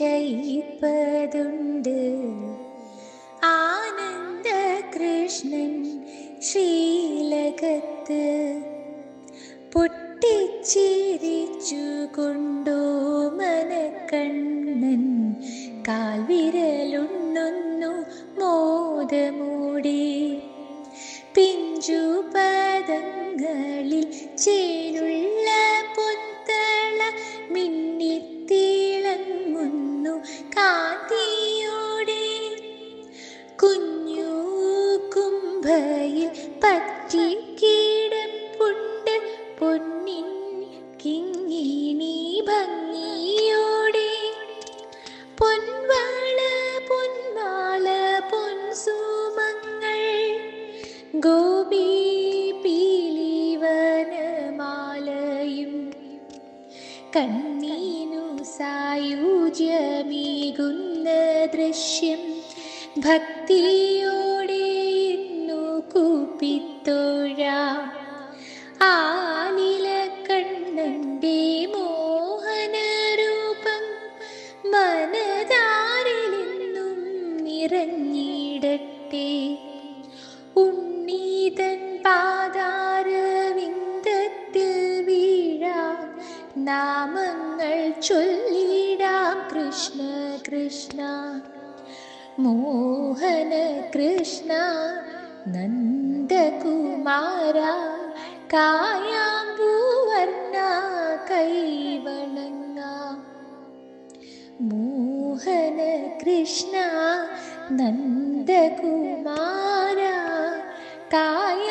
അതിശയിപ്പതുണ്ട് ആനന്ദ കൃഷ്ണൻ ശ്രീലകത്ത് പൊട്ടിച്ചിരിച്ചു കൊണ്ടോ മനക്കണ്ണൻ. കാൽവിരലുണ്ണുന്നു മോദമൂടി. പിഞ്ചു പദങ്ങളിൽ ചേനുള്ള കുംഭയിൽ പറ്റിക്കിടപ്പുണ്ട് പൊന്നിൻ കിങ്ങിണി ഭംഗിയോടെ. പൊൻവാള പൊന്മാല പൊൻസൂമങ്ങൾ ഗോപി പീലിവനമാലയും കണ്ണീനു സായുജ്യമേകുന്ന ദൃശ്യം ഭക്തിയോടെ നിറഞ്ഞിടട്ടെ ഉണ്ണീതൻ പാതാരവിന്ദത്തിൽ വീഴാം. നാമങ്ങൾ ചൊല്ലിടാം. കൃഷ്ണ കൃഷ്ണ. മോഹന കൃഷ്ണ. നന്ദകുമാര. കായാമ്പൂവർണ. കൈവണങ്ങ. മോഹന कृष्ण नन्दकुमार काय